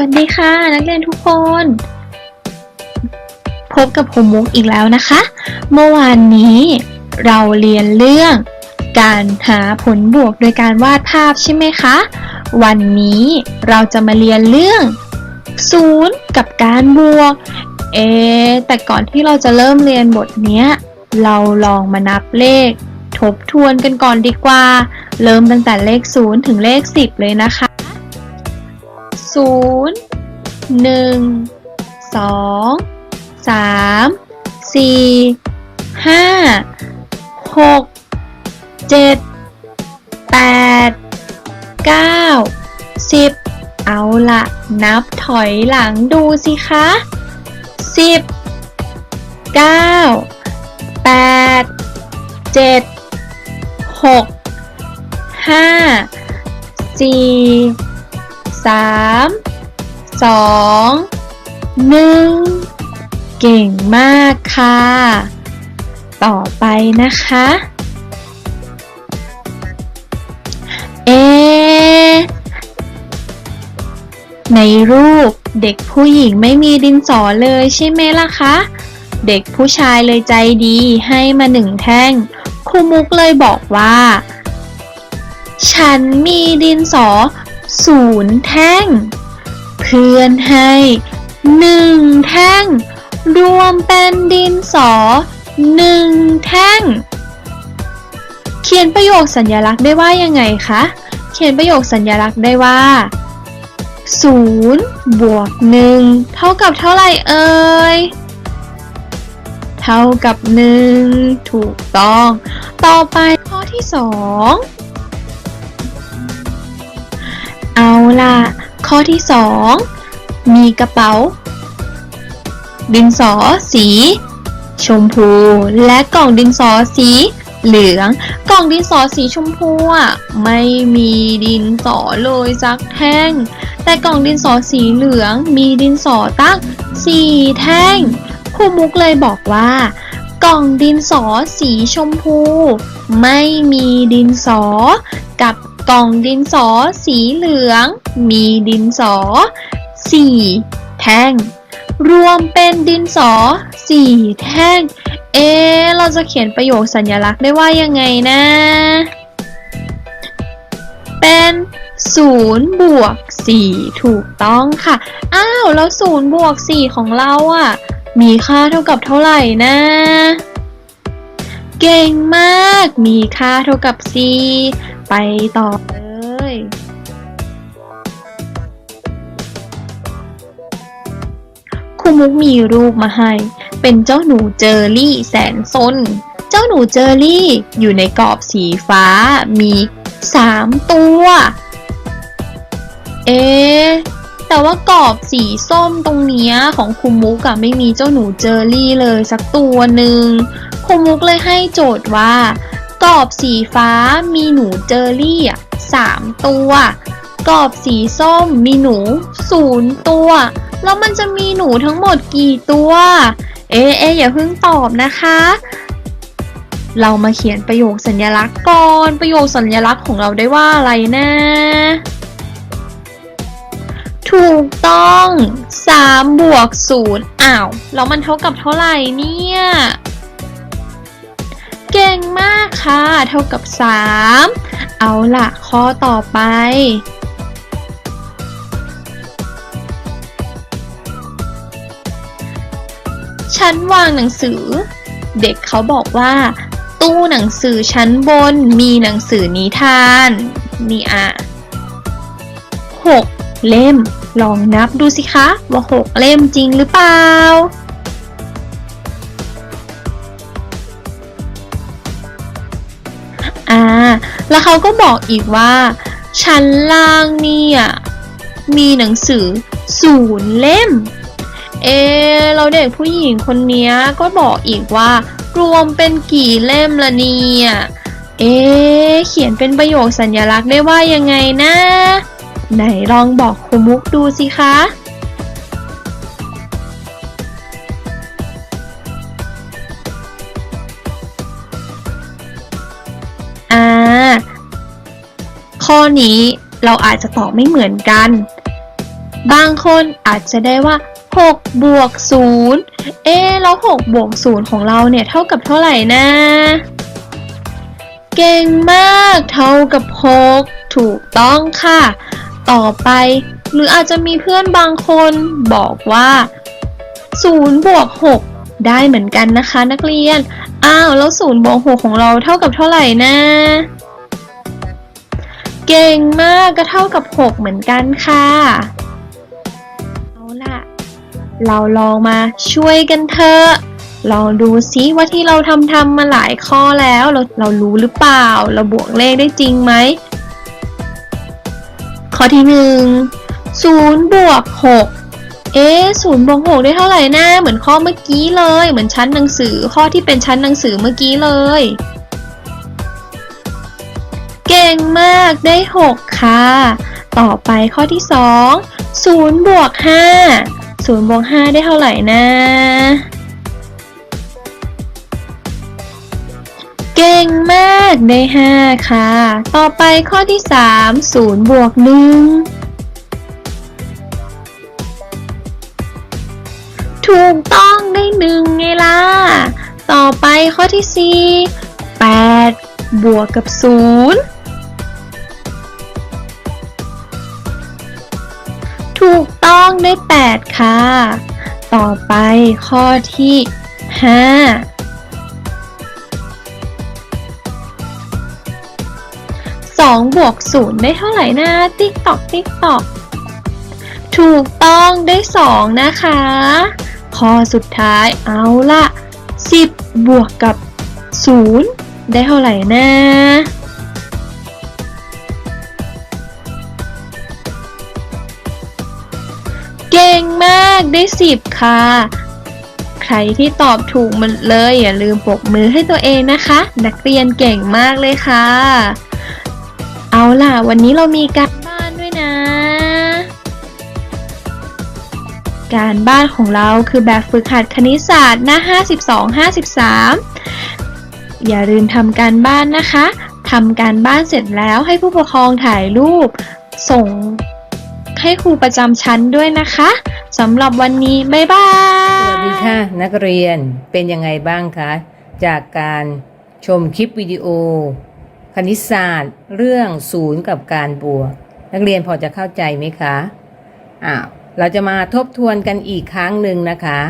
วัสดีค่ะ นักเรียนทุกคน พบกับครูมุกอีกแล้วนะคะ เมื่อวานนี้เราเรียนเรื่อง การหาผลบวกโดยการวาดภาพใช่ไหมคะ วันนี้เราจะมาเรียนเรื่องศูนย์กับการบวก เอะแต่ก่อนที่เราจะเริ่มเรียนบทเนี้ย เราลองมานับเลข ทบทวนกันก่อนดีกว่า เริ่มตั้งแต่เลข 0 ถึงเลข 10 เลยนะคะ ศูนย์หนึ่งสองสามสี่ห้าหกเจ็ดแปดเก้าสิบเอาละนับถอยหลังดูสิคะสิบเก้าแปดเจ็ดหกห้าสี่ สามสองหนึ่งเก่งมากค่ะ ต่อไปนะคะ เอ ในรูปเด็กผู้หญิงไม่มีดินสอเลยใช่ไหมล่ะคะ เด็กผู้ชายเลยใจดีให้มาหนึ่งแท่งครูมุกเลยบอกว่า ฉันมีดินสอ ศูนย์แท่ง เพื่อนให้หนึ่งแท่ง รวมเป็นดินสอหนึ่งแท่ง เขียนประโยคสัญลักษณ์ได้ว่ายังไงคะ เขียนประโยคสัญลักษณ์ได้ว่า0บวก1เท่ากับเท่าไหร่เอ่ย เท่ากับ 1 ถูกต้อง ต่อไปข้อที่ 2 เอาล่ะ ข้อที่2มีกระเป๋า ดินสอสี ชมพู และกล่องดินสอสีเหลือง กล่องดินสอสีชมพูอะไม่มีดินสอเลยสักแท่ง แต่กล่องดินสอสีเหลืองมีดินสอตั้งสี่แท่งครูมุกเลยบอกว่า กล่องดินสอสีชมพู ไม่มีดินสอ กับ กล่องดินสอสีเหลือง มีดินสอสี่แท่ง รวมเป็นดินสอสี่แท่ง เอะเราจะเขียนประโยคสัญลักษณ์ได้ว่ายังไงนะ เป็นศูนย์บวกสี่ถูกต้องค่ะ อ้าว แล้วศูนย์บวกสี่ของเราอะ่ะ มีค่าเท่ากับเท่าไหร่นะ เก่งมาก มีค่าเท่ากับ4ไปต่อเลย ครูมุกมีรูปมาให้ เป็นเจ้าหนูเจอรี่แสนซน เจ้าหนูเจอรี่อยู่ในกรอบสีฟ้า มี 3 ตัว เอ๊แต่ว่ากรอบสีส้มตรงเนี้ยของครูมุกอะไม่มีเจ้าหนูเจอรี่เลยสักตัวหนึ่ง รูมุกเลยให้โจทย์ว่า กรอบสีฟ้ามีหนูเจอรี่สามตัว กรอบสีส้มมีหนูศูนย์ตัว แล้วมันจะมีหนูทั้งหมดกี่ตัว เอ๊ะเอ๊ะอย่าเพิ่งตอบนะคะ เรามาเขียนประโยคสัญลักษณ์ก่อน ประโยคสัญลักษณ์ของเราได้ว่าอะไรนะ ถูกต้อง3บวก0อ้าว แล้วมันเท่ากับเท่าไหร่เนี่ย เก่งมากค่ะ เท่ากับ 3 เอาล่ะ ข้อต่อไปชั้นวางหนังสือ เด็กเขาบอกว่า ตู้หนังสือชั้นบนมีหนังสือนิทานนี่อะหกเล่ม ลองนับดูสิคะ ว่าหกเล่มจริงหรือเปล่า แล้วเขาก็บอกอีกว่า ชั้นล่างเนี่ยมีหนังสือศูนย์เล่ม เอ เราเด็กผู้หญิงคนนี้ก็บอกอีกว่า รวมเป็นกี่เล่มละเนี่ย เอ เขียนเป็นประโยคสัญลักษณ์ได้ว่ายังไงนะ ไหนลองบอกครูมุกดูสิคะ ข้อนี้เราอาจจะตอบไม่เหมือนกัน บางคนอาจจะได้ว่า6บวก0เอ๊แล้ว6บวก0ของเราเนี่ยเท่ากับเท่าไหร่นะ เก่งมากเท่ากับ 6 ถูกต้องค่ะ ต่อไป หรืออาจจะมีเพื่อนบางคนบอกว่า0บวก6ได้เหมือนกันนะคะนักเรียน อ้าว แล้ว0บวก6ของเราเท่ากับเท่าไหร่นะ เก่งมากก็เท่ากับ 6 เหมือนกันค่ะ เอาล่ะ เราลองมาช่วยกันเถอะ ลองดูซิว่าที่เราทำทำมาหลายข้อแล้ว เราเรารู้หรือเปล่า เราบวกเลขได้จริงไหม ข้อที่หนึ่งศูนย์บวกหกเอ๊ศูนย์บวกหกได้เท่าไหร่นะเหมือนข้อเมื่อกี้เลย เหมือนชั้นหนังสือข้อที่เป็นชั้นหนังสือเมื่อกี้เลย งมากได้หกค่ะ ต่อไปข้อที่สองศูนย์บวกห้าศูนย์บวกห้าได้เท่าไหร่นะ เก่งมากได้ 5 ค่ะ ต่อไปข้อที่ 3 0บวก1 ถูกต้องได้1ไงล่ะ ต่อไปข้อที่ 4 8 บวกกับ 0 ถูกต้องได้ 8 ค่ะ ต่อไปข้อที่5สองบวกศูนย์ได้เท่าไหร่นะติ๊กตอกติ๊กตอกถูกต้องได้สองนะคะ ข้อสุดท้ายเอาละสิบบวกกับศูนย์ได้เท่าไหร่นะ ได้สิบค่ะ ใครที่ตอบถูกมันเลย อย่าลืมปรบมือให้ตัวเองนะคะ นักเรียนเก่งมากเลยค่ะ เอาล่ะ วันนี้เรามีการบ้านด้วยนะ การบ้านของเราคือแบบฝึกหัดคณิตศาสตร์หน้า 52-53 อย่าลืมทำการบ้านนะคะทำการบ้านเสร็จแล้วให้ผู้ปกครองถ่ายรูป ส่ง ให้ครูประจำชั้นด้วยนะคะสำหรับวันนี้ บ๊ายบาย สวัสดีค่ะ นักเรียนเป็นยังไงบ้างคะ จากการชมคลิปวิดีโอ คณิตศาสตร์ เรื่องศูนย์กับการบวก นักเรียนพอจะเข้าใจไหมคะอ้าวเราจะมาทบทวนกันอีกครั้งหนึ่งนะคะ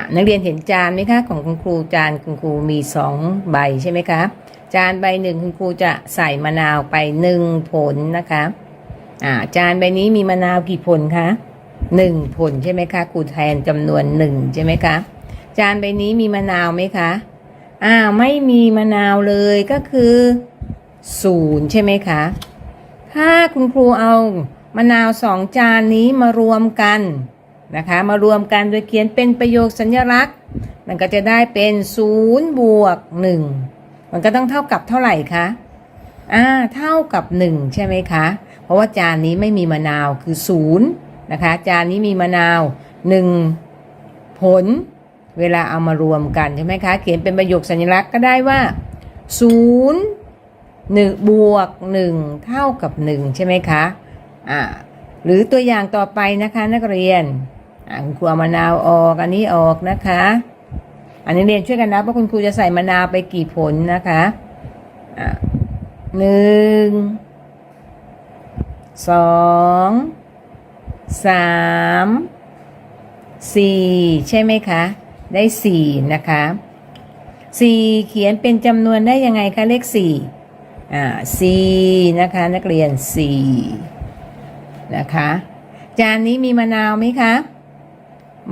ะนักเรียนเห็นจานไหมคะ ของคุณครูจานคุณครูมีสองใบใช่ไหมคะจานใบหนึ่งคุณครูจะใส่มะนาวไปหนึ่งผลนะคะ อ่าจานใบนี้มีมะนาวกี่ผลคะหนึ่งผลใช่ไหมคะครูแทนจำนวนหนึ่งใช่ไหมคะ จานใบนี้มีมะนาวไหมคะอ้าวไม่มีมะนาวเลยก็คือศูนย์ใช่ไหมคะ ถ้าคุณครูเอามะนาวสองจานนี้มารวมกันนะคะ มารวมกันโดยเขียนเป็นประโยคสัญลักษณ์ มันก็จะได้เป็นศูนย์บวกหนึ่งมันก็ต้องเท่ากับเท่าไหร่คะอ่าเท่ากับหนึ่งใช่ไหมคะ ราะว่าจานนี้ไม่มีมะนาวคือศูนย์นะคะ จานนี้มีมะนาวหนึ่งผล เวลาเอามารวมกันใช่ไหมคะ เขียนเป็นประโยคสัญลักษณ์ก็ได้ว่าศูนย์หนึ่งบวกหนึ่งเท่ากับหนึ่งใช่ไหมคะอ่าหรือตัวอย่างต่อไปนะคะนักเรียนอ่าคุณครูเอามะนาวออกอันนี้ออกนะคะ อันนี้เรียนช่วยกันนับว่าคุณครูจะใส่มะนาวไปกี่ผลนะคะอ่าหนึ่ง สองสามสี่ใช่ไหมคะ ได้สี่นะคะสี่เขียนเป็นจำนวนได้ยังไงคะเลขสี่อ่าสี่นะคะนักเรียนสี่นะคะ จานนี้มีมะนาวไหมคะ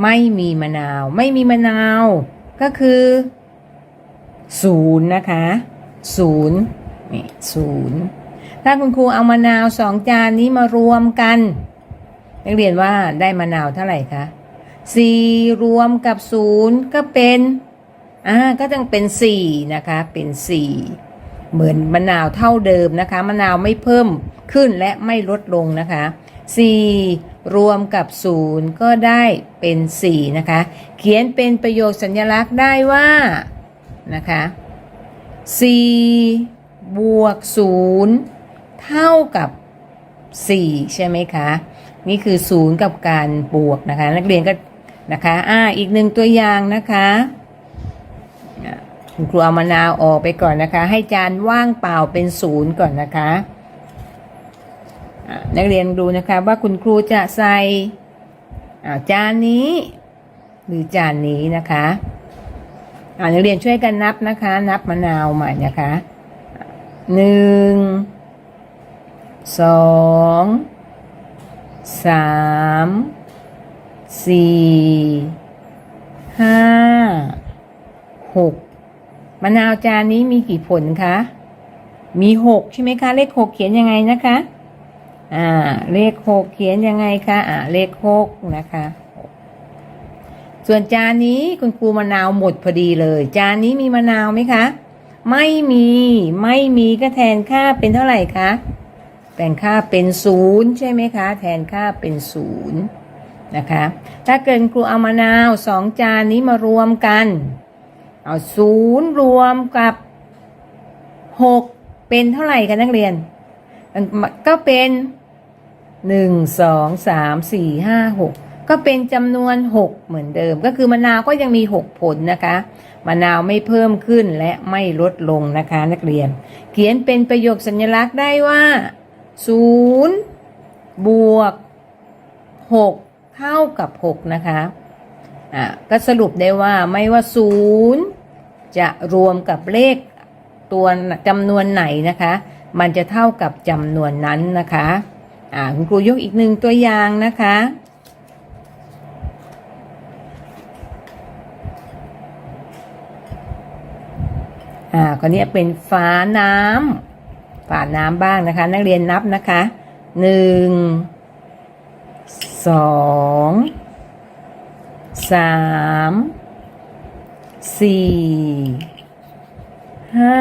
ไม่มีมะนาว ไม่มีมะนาว ก็คือศูนย์นะคะศูนย์นี่ศูนย์ ถ้าคุณครูเอามะนาวสองจานนี้มารวมกัน นักเรียนว่าได้มะนาวเท่าไหร่คะสี่รวมกับศูนย์ก็เป็น อ่า ก็ต้องเป็นสี่นะคะ เป็นสี่เหมือนมะนาวเท่าเดิมนะคะ มะนาวไม่เพิ่มขึ้นและไม่ลดลงนะคะสี่รวมกับศูนย์ก็ได้เป็นสี่นะคะ เขียนเป็นประโยคสัญลักษณ์ได้ว่า นะคะสี่บวกศูนย์ เท่ากับ 4 ใช่ไหมคะ นี่คือศูนย์กับการบวกนะคะ นักเรียนก็นะคะอ่าอีกหนึ่งตัวอย่างนะคะคุณครูเอามะนาวออกไปก่อนนะคะ ให้จานว่างเปล่าเป็นศูนย์ก่อนนะคะนักเรียนดูนะคะว่าคุณครูจะใส่าจานนี้ หรือจานนี้นะคะนักเรียนช่วยกันนับนะคะ นับมะนาวใหม่นะคะหนึ่ง สองสามสี่ห้าหกมะนาวจานนี้มีกี่ผลคะ มีหกใช่ไหมคะ เลขหกเขียนยังไงนะคะ อ่า เลขหกเขียนยังไงคะ อ่า เลขหกนะคะ ส่วนจานนี้คุณครูมะนาวหมดพอดีเลย จานนี้มีมะนาวไหมคะ ไม่มี ไม่มีก็แทนค่าเป็นเท่าไหร่คะ แทนค่าเป็นศูนย์ใช่ไหมคะ แทนค่าเป็นศูนย์นะคะ ถ้าเกิดครูเอามะนาวสองจานนี้มารวมกัน เอาศูนย์รวมกับหกเป็นเท่าไหร่คะนักเรียน ก็เป็นหนึ่งสองสามสี่ห้าหกก็เป็นจำนวนหกเหมือนเดิม ก็คือมะนาวก็ยังมีหกผลนะคะมะนาวไม่เพิ่มขึ้นและไม่ลดลงนะคะนักเรียน เขียนเป็นประโยคสัญลักษณ์ได้ว่า ศูนย์บวกหกเท่ากับหกนะคะอะก็สรุปได้ว่าไม่ว่าศูนย์จะรวมกับเลขตัวจำนวนไหนนะคะ มันจะเท่ากับจำนวนนั้นนะคะอ่าคุณครูยกอีกหนึ่งตัวอย่างนะคะอ่าคนนี้เป็นฝาน้ำ ฝาน้ำบ้างนะคะ นักเรียนนับนะคะหนึ่งสองสามสี่ห้า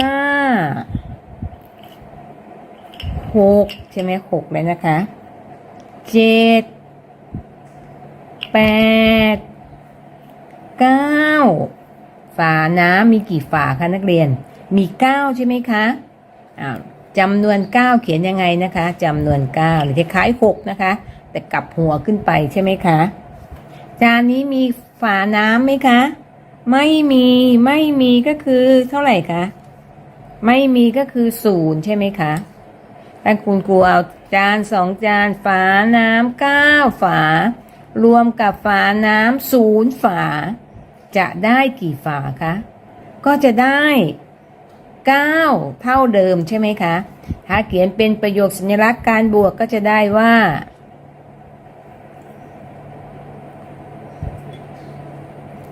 หกใช่ไหมหกเลยนะคะเจ็ดแปดเก้าฝาน้ำมีกี่ฝาคะนักเรียน มีเก้าใช่ไหมคะอ้าว จำนวนเก้าเขียนยังไงนะคะจำนวนเก้าหรือคล้ายๆหกนะคะ แต่กลับหัวขึ้นไปใช่ไหมคะ จานนี้มีฝาน้ำไหมคะ ไม่มีไม่มีก็คือเท่าไหร่คะไม่มีก็คือศูนย์ใช่ไหมคะถ้าคุณครูเอาจานสองจานฝาน้ำเก้าฝา รวมกับฝาน้ำศูนย์ฝา จะได้กี่ฝาคะ ก็จะได้ 9 เท่าเดิมใช่ไหมคะ ถ้าเขียนเป็นประโยคสัญลักษณ์การบวกก็จะได้ว่า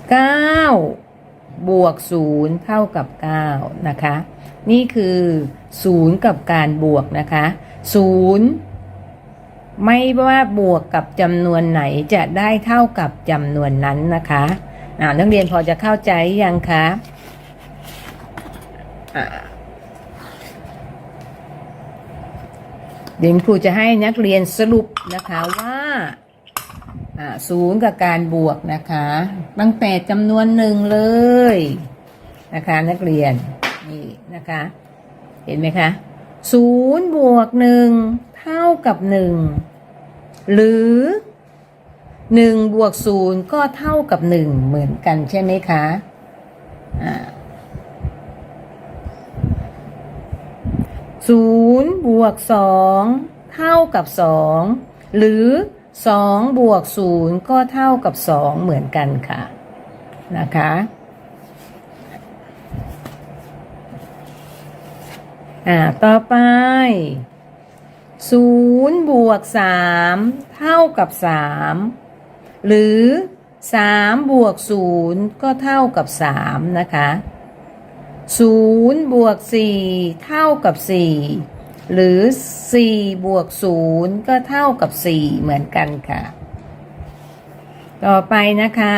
9 บวก 0 เท่ากับ 9 นะคะ นี่คือ 0 กับการบวกนะคะ 0 ไม่ว่าบวกกับจำนวนไหนจะได้เท่ากับจำนวนนั้นนะคะนักเรียนพอจะเข้าใจยังคะ เดี๋ยวครูจะให้นักเรียนสรุปนะคะว่าศูนย์กับการบวกนะคะ ตั้งแต่จำนวนหนึ่งเลยนะคะนักเรียนนี่นะคะ เห็นไหมคะศูนย์บวกหนึ่งเท่ากับหนึ่งหรือหนึ่งบวกศูนย์ก็เท่ากับหนึ่งเหมือนกันใช่ไหมคะอ่า ศูนย์บวกสองเท่ากับสองหรือสองบวกศูนย์ก็เท่ากับสองเหมือนกันค่ะ นะคะ อ่า ต่อไปศูนย์บวกสามเท่ากับสามหรือสามบวกศูนย์ก็เท่ากับสามนะคะ ศูนย์บวกสี่เท่ากับสี่หรือสี่บวกศูนย์ก็เท่ากับสี่เหมือนกันค่ะ ต่อไปนะคะ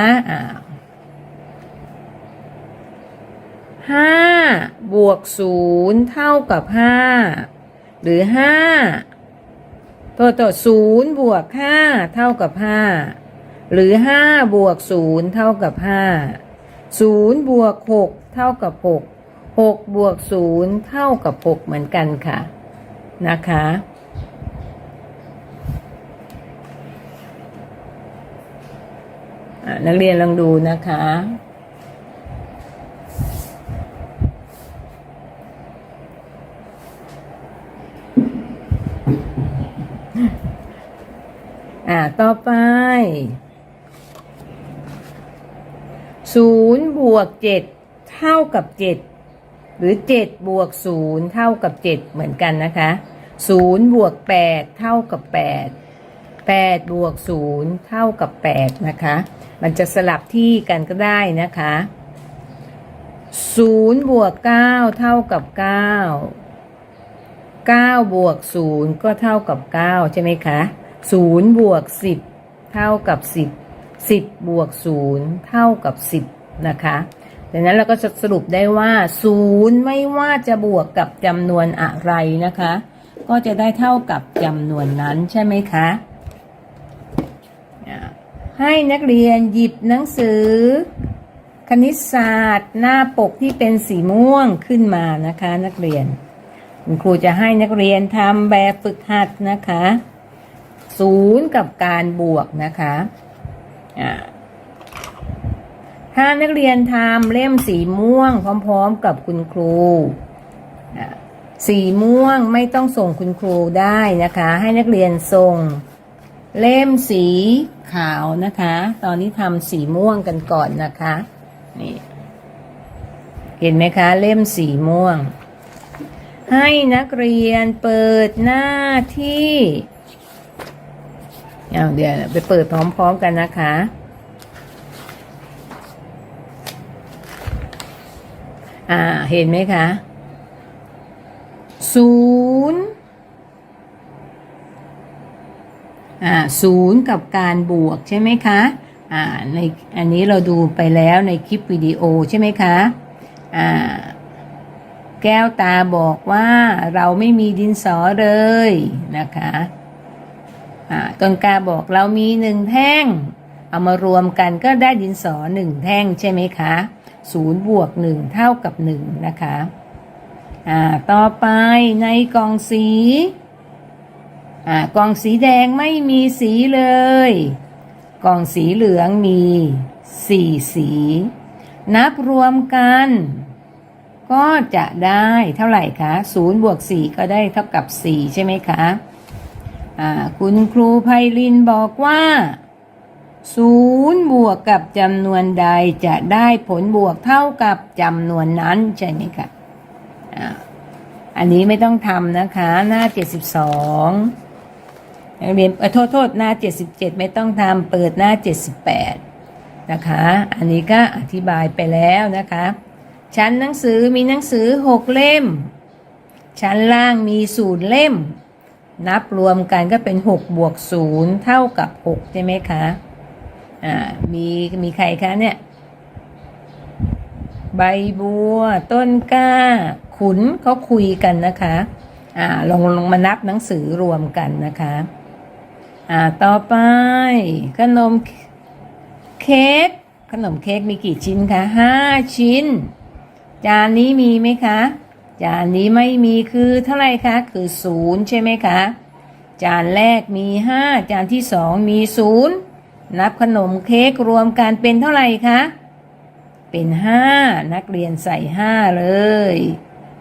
ห้าบวกศูนย์เท่ากับห้าหรือห้าตัวต่อศูนย์บวกห้าเท่ากับห้าหรือห้าบวกศูนย์เท่ากับห้าศูนย์บวกหกเท่ากับหก หกบวกศูนย์เท่ากับหกเหมือนกันค่ะ นะคะอะนักเรียนลองดูนะคะ อ่า ต่อไปศูนย์บวกเจ็ดเท่ากับเจ็ด หรือเจ็ดบวกศูนย์เท่ากับเจ็ดเหมือนกันนะคะศูนย์บวกแปดเท่ากับแปดแปดบวกศูนย์เท่ากับแปดนะคะ มันจะสลับที่กันก็ได้นะคะศูนย์บวกเก้าเท่ากับเก้าเก้าบวกศูนย์ก็เท่ากับเก้าใช่ไหมคะศูนย์บวกสิบเท่ากับสิบสิบบวกศูนย์เท่ากับสิบนะคะ ดังนั้นเราก็จะสรุปได้ว่าศูนย์ไม่ว่าจะบวกกับจำนวนอะไรนะคะ ก็จะได้เท่ากับจำนวนนั้นใช่ไหมคะให้นักเรียนหยิบหนังสือ คณิตศาสตร์ หน้าปกที่เป็นสีม่วงขึ้นมานะคะ นักเรียน คุณครูจะให้นักเรียนทำแบบฝึกหัดนะคะ ศูนย์กับการบวกนะคะอ่า ถ้านักเรียนทำเล่มสีม่วง พร้อม ๆ กับคุณครู สีม่วงไม่ต้องส่งคุณครูได้นะคะ ให้นักเรียนส่งเล่มสีขาวนะคะ ตอนนี้ทำสีม่วงกันก่อนนะคะนี่เห็นไหมคะ เล่มสีม่วง ให้นักเรียนเปิดหน้าที่เอาเดี๋ยวไปเปิดพร้อม ๆ กันนะคะ อ่า เห็นไหมคะศูนย์อ่าศูนย์กับการบวกใช่ไหมคะอ่าในอันนี้เราดูไปแล้วในคลิปวิดีโอใช่ไหมคะอ่าแก้วตาบอกว่าเราไม่มีดินสอเลยนะคะอ่าต้นกาบอกเรามีหนึ่งแท่ง เอามารวมกันก็ได้ดินสอหนึ่งแท่งใช่ไหมคะ ศูนย์บวกหนึ่งเท่ากับหนึ่งนะคะอ่าต่อไปในกล่องสีอ่ากล่องสีแดงไม่มีสีเลย กล่องสีเหลืองมีสี่สี นับรวมกัน ก็จะได้เท่าไหร่คะ0บวก4ก็ได้เท่ากับ4ใช่ไหมคะ อ่า คุณครูไพลินบอกว่า 0บวกกับจำนวนใดจะได้ผลบวกเท่ากับจำนวนนั้นใช่ไหมคะอ่าอันนี้ไม่ต้องทำนะคะ หน้า72นักเรียนเอ่อโทษโทษหน้า77ไม่ต้องทำเปิดหน้า78นะคะ อันนี้ก็อธิบายไปแล้วนะคะ ชั้นหนังสือมีหนังสือหกเล่ม ชั้นล่างมีศูนย์เล่ม นับรวมกันก็เป็นหกบวกศูนย์เท่ากับหกใช่ไหมคะ อ่ามีมีใครคะเนี่ย ใบบัว ต้นกล้า ขุนเขาคุยกันนะคะอ่าลองลองมานับหนังสือรวมกันนะคะอ่าต่อไป ขนมเค้กขนมเค้กมีกี่ชิ้นคะห้าชิ้น จานนี้มีไหมคะ จานนี้ไม่มีคือเท่าไรคะ คือศูนย์ใช่ไหมคะ จานแรกมีห้าจานที่สองมีศูนย์ นับขนมเค้กรวมกันเป็นเท่าไหร่คะ เป็นห้านักเรียนใส่ห้าเลย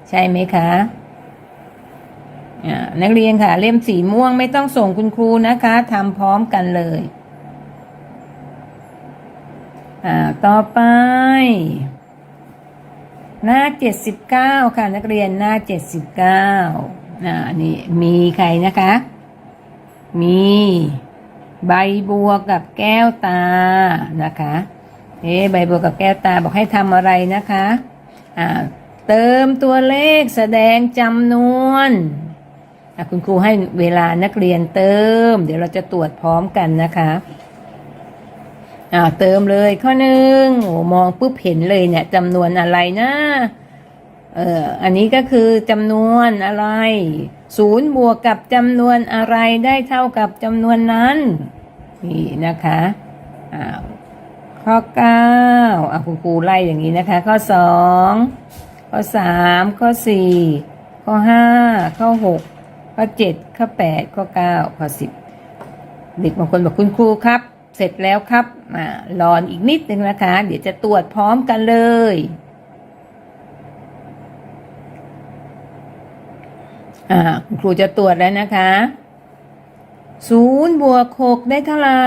ใช่ไหมคะนักเรียนค่ะ เล่มสีม่วงไม่ต้องส่งคุณครูนะคะทำพร้อมกันเลยต่อไป หน้าเจ็ดสิบเก้าค่ะ นักเรียนหน้าเจ็ดสิบเก้าอ่านี่มีใครนะคะ มี ใบบัวกับแก้วตานะคะ เอ๊ะใบบัวกับแก้วตาบอกให้ทำอะไรนะคะอ่าเติมตัวเลขแสดงจำนวนคุณครูให้เวลานักเรียนเติม เดี๋ยวเราจะตรวจพร้อมกันนะคะอ่าเติมเลยข้อหนึ่งโอ้มองปุ๊บเห็นเลยเนี่ยจำนวนอะไรนะ เอออันนี้ก็คือจำนวนอะไรศูนย์บวกกับจำนวนอะไรได้เท่ากับจำนวนนั้น นี่นะคะอ่าวข้อเก้าอะคุณครูไล่อย่างนี้นะคะ ข้อสองข้อสามข้อสี่ข้อห้าข้อหกข้อเจ็ดข้อแปดข้อเก้าข้อสิบเด็กบางคนบอกคุณครูครับ เสร็จแล้วครับอ่ารอนอีกนิดนึงนะคะ เดี๋ยวจะตรวจพร้อมกันเลย อ่าครูจะตรวจแล้วนะคะศูนย์บวกหกได้เท่าไหร่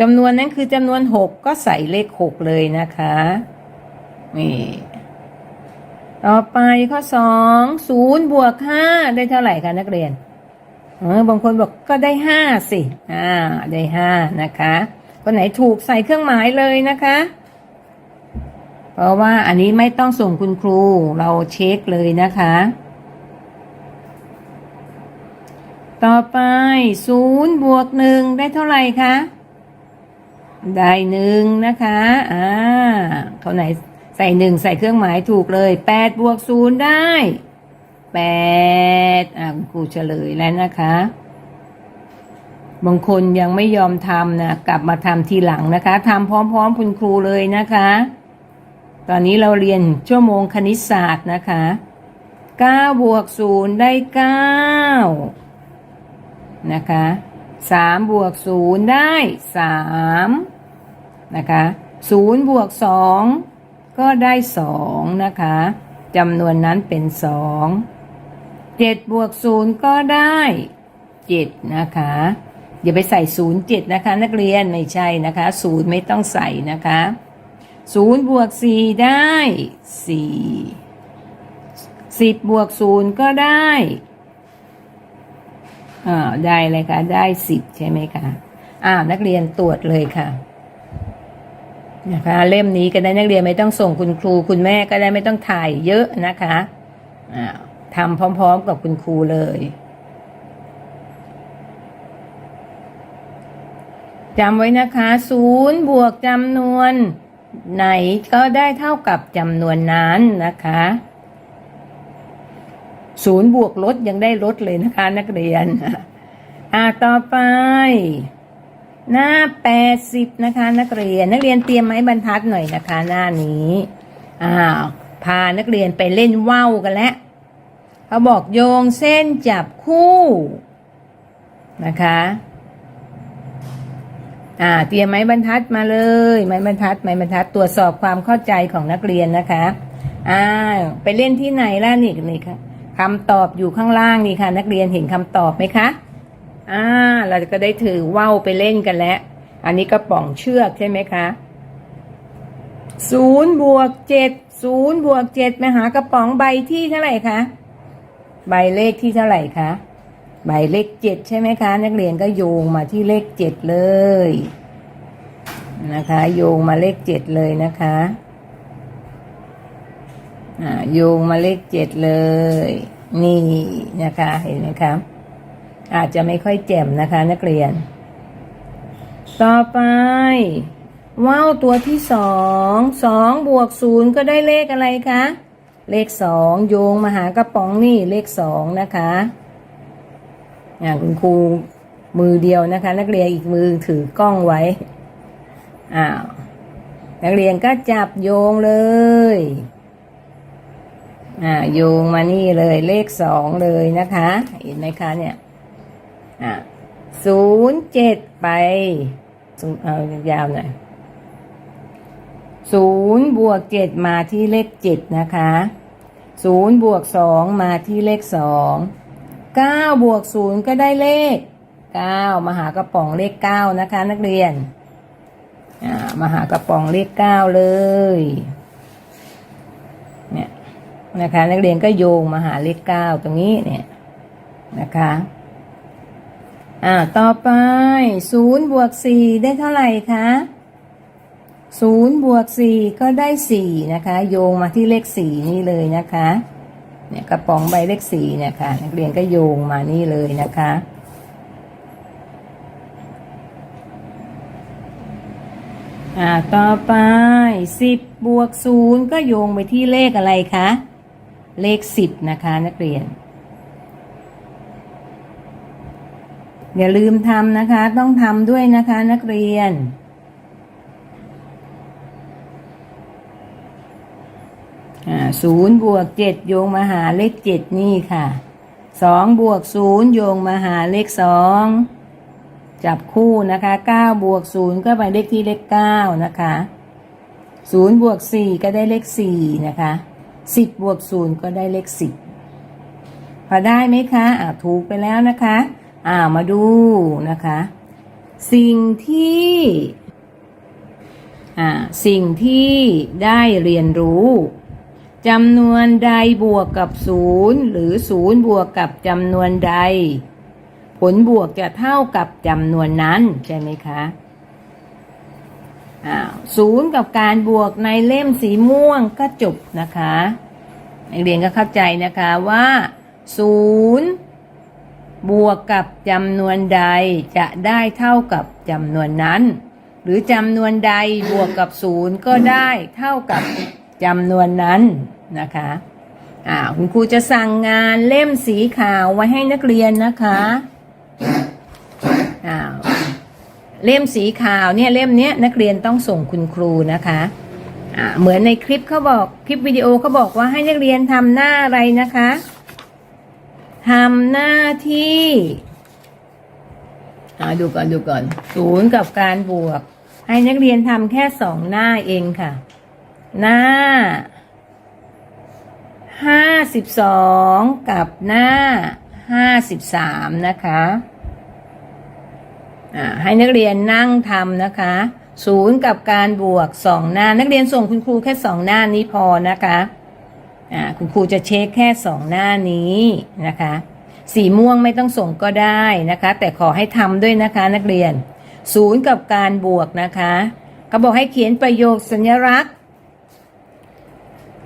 จำนวนนั้นคือจำนวนหกก็ใส่เลขหกเลยนะคะนี่ต่อไปข้อสองศูนย์บวกห้าได้เท่าไหร่คะนักเรียนเออบางคนบอกก็ได้ห้าสิอ่าได้ห้านะคะคนไหนถูกใส่เครื่องหมายเลยนะคะ เพราะว่าอันนี้ไม่ต้องส่งคุณครูเราเช็คเลยนะคะ ต่อไปศูนย์บวกหนึ่งได้เท่าไหร่คะ ได้หนึ่งนะคะ อ่าเขาไหนใส่หนึ่งใส่เครื่องหมายถูกเลยแปดบวกศูนย์ได้แปดอ่าคุณครูเฉลยแล้วนะคะบางคนยังไม่ยอมทำนะ กลับมาทำทีหลังนะคะทำพร้อมๆ คุณครูเลยนะคะ ตอนนี้เราเรียนชั่วโมงคณิตศาสตร์นะคะ9บวก0ได้ 9 นะคะ3บวก0ได้ 3 นะคะ0บวก2ก็ได้ 2 นะคะจำนวนนั้นเป็น 2 7บวก0ก็ได้ 7 นะคะอย่าไปใส่ 0 7 นะคะ นักเรียนไม่ใช่นะคะ 0 ไม่ต้องใส่นะคะ ศูนย์บวกสี่ได้สี่สิบบวกศูนย์ก็ได้อ่าได้เลยค่ะ ได้สิบใช่ไหมคะอ่านักเรียนตรวจเลยค่ะนะคะเล่มนี้ก็ได้นักเรียนไม่ต้องส่งคุณครู คุณแม่ก็ได้ไม่ต้องถ่ายเยอะนะคะอ่าทำพร้อมๆกับคุณครูเลยจำไว้นะคะศูนย์บวกจำนวน ไหนก็ได้เท่ากับจำนวนนั้นนะคะศูนย์บวกลดยังได้ลดเลยนะคะ นักเรียนอ่าต่อไป หน้าแปดสิบนะคะ นักเรียนนักเรียนเตรียมไม้บรรทัดหน่อยนะคะ หน้านี้อ่าพานักเรียนไปเล่นว่าวกันแล้วเขาบอกโยงเส้นจับคู่นะคะ อ่า เตรียมไม้บรรทัดมาเลย ไม้บรรทัด ไม้บรรทัดตรวจสอบความเข้าใจของนักเรียนนะคะ อ่า ไปเล่นที่ไหนล่ะนี่นี่ค่ะคำตอบอยู่ข้างล่างนี่ค่ะ นักเรียนเห็นคำตอบไหมคะ อ่า เราก็ได้ถือว่าวไปเล่นกันแล้ว อันนี้ก็ป่องเชือกใช่ไหมคะศูนย์บวกเจ็ดศูนย์บวกเจ็ดมาหากระป๋องใบที่เท่าไหร่คะ ใบเลขที่เท่าไหร่คะ ใบเลขเจ็ดใช่ไหมคะ นักเรียนก็โยงมาที่เลขเจ็ดเลยนะคะ โยงมาเลขเจ็ดเลยนะคะอ่าโยงมาเลขเจ็ดเลย นี่นะคะเห็นไหมคะอาจจะไม่ค่อยแจ่มนะคะ นักเรียน ต่อไปว่าวตัวที่สองสองบวกศูนย์ก็ได้เลขอะไรคะ เลขสองโยงมาหากระป๋องนี่เลขสองนะคะ คุณครูมือเดียวนะคะ นักเรียนอีกมือถือกล้องไว้อ้าวนักเรียนก็จับโยงเลยอ่าโยงมานี่เลยเลขสองเลยนะคะ เห็นไหมคะเนี่ยอ่าศูนย์เจ็ดไปเอายาวหน่อยศูนย์บวกเจ็ดมาที่เลขเจ็ดนะคะศูนย์บวกสองมาที่เลขสอง เก้าบวกศูนย์ก็ได้เลขเก้ามาหากระป๋องเลขเก้านะคะ นักเรียนอ่ามาหากระป๋องเลขเก้าเลย เนี่ยนะคะ นักเรียนก็โยงมาหาเลขเก้าตรงนี้เนี่ยนะคะอ่าต่อไปศูนย์บวกสี่ได้เท่าไหร่คะศูนย์บวกสี่ก็ได้สี่นะคะ โยงมาที่เลขสี่นี่เลยนะคะ เนี่ยกระป๋องใบเลขสี่เนี่ยค่ะ นักเรียนก็โยงมานี่เลยนะคะอ่าต่อไปสิบบวกศูนย์ก็โยงไปที่เลขอะไรคะเลขสิบนะคะนักเรียน อย่าลืมทำนะคะ ต้องทำด้วยนะคะนักเรียน อ่า ศูนย์บวกเจ็ดโยงมาหาเลขเจ็ดนี่ค่ะสองบวกศูนย์โยงมาหาเลขสองจับคู่นะคะ9บวก0ก็ไปเลขที่เลข9นะคะ0บวก4ก็ได้เลข4นะคะ10บบวก0ก็ได้เลข10พอได้ไหมคะอ่าถูกไปแล้วนะคะอ่ามาดูนะคะ สิ่งที่อ่าสิ่งที่ได้เรียนรู้ จำนวนใดบวกกับศูนย์หรือศูนย์บวกกับจำนวนใด ผลบวกจะเท่ากับจำนวนนั้นใช่ไหมคะศูนย์กับการบวกในเล่มสีม่วงก็จบนะคะนักเรียนก็เข้าใจนะคะว่าศูนย์บวกกับจำนวนใดจะได้เท่ากับจำนวนนั้น หรือจำนวนใดบวกกับศูนย์ก็ได้เท่ากับ จำนวนนั้นนะคะอ่าคุณครูจะสั่งงานเล่มสีขาวไว้ให้นักเรียนนะคะอ้าเล่มสีขาวเนี่ยเล่มเนี้ยนักเรียนต้องส่งคุณครูนะคะอ่าเหมือนในคลิปเขาบอกคลิปวิดีโอเขาบอกว่าให้นักเรียนทำหน้าอะไรนะคะทำหน้าที่อ่าดูก่อนดูก่อนศูนย์กับการบวก ให้นักเรียนทำแค่สองหน้าเองค่ะ หน้าห้าสิบสองกับหน้าห้าสิบสามนะคะให้นักเรียนนั่งทำนะคะศูนย์กับการบวกสองหน้า นักเรียนส่งคุณครูแค่สองหน้านี้พอนะคะคุณครูจะเช็คแค่สองหน้านี้นะคะ สีม่วงไม่ต้องส่งก็ได้นะคะ แต่ขอให้ทำด้วยนะคะนักเรียนศูนย์กับการบวกนะคะเขาบอกให้เขียนประโยคสัญลักษณ์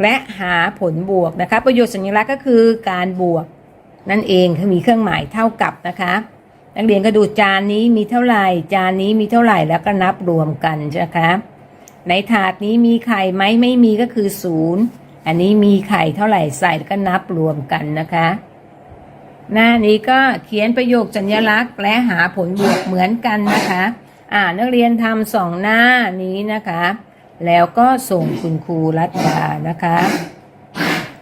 และหาผลบวกนะคะ ประโยชน์สัญลักษณ์ก็คือการบวกนั่นเองคือมีเครื่องหมายเท่ากับนะคะ นักเรียนก็ดูจานนี้มีเท่าไหร่ จานนี้มีเท่าไหร่แล้วก็นับรวมกันนะคะในถาดนี้มีไข่ไหมไม่มีก็คือศูนย์อันนี้มีไข่เท่าไหร่ใส่แล้วก็นับรวมกันนะคะ หน้านี้ก็เขียนประโยคสัญลักษณ์ และหาผลบวกเหมือนกันนะคะ อ่านักเรียนทำสองหน้านี้นะคะ แล้วก็ส่งคุณครูรัตดานะคะ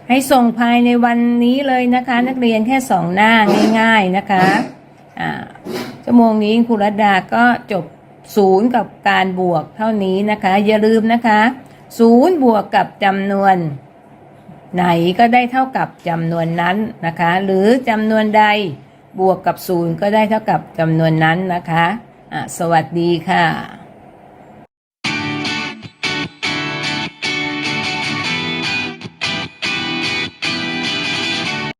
ให้ส่งภายในวันนี้เลยนะคะ นักเรียนแค่สองหน้าง่าย ๆนะคะชั่วโมงนี้ครูรัตดาก็จบศูนย์กับการบวกเท่านี้นะคะ อย่าลืมนะคะศูนย์บวกกับจำนวนไหนก็ได้เท่ากับจำนวนนั้นนะคะ หรือจำนวนใดบวกกับศูนย์ก็ได้เท่ากับจำนวนนั้นนะคะะสวัสดีค่ะ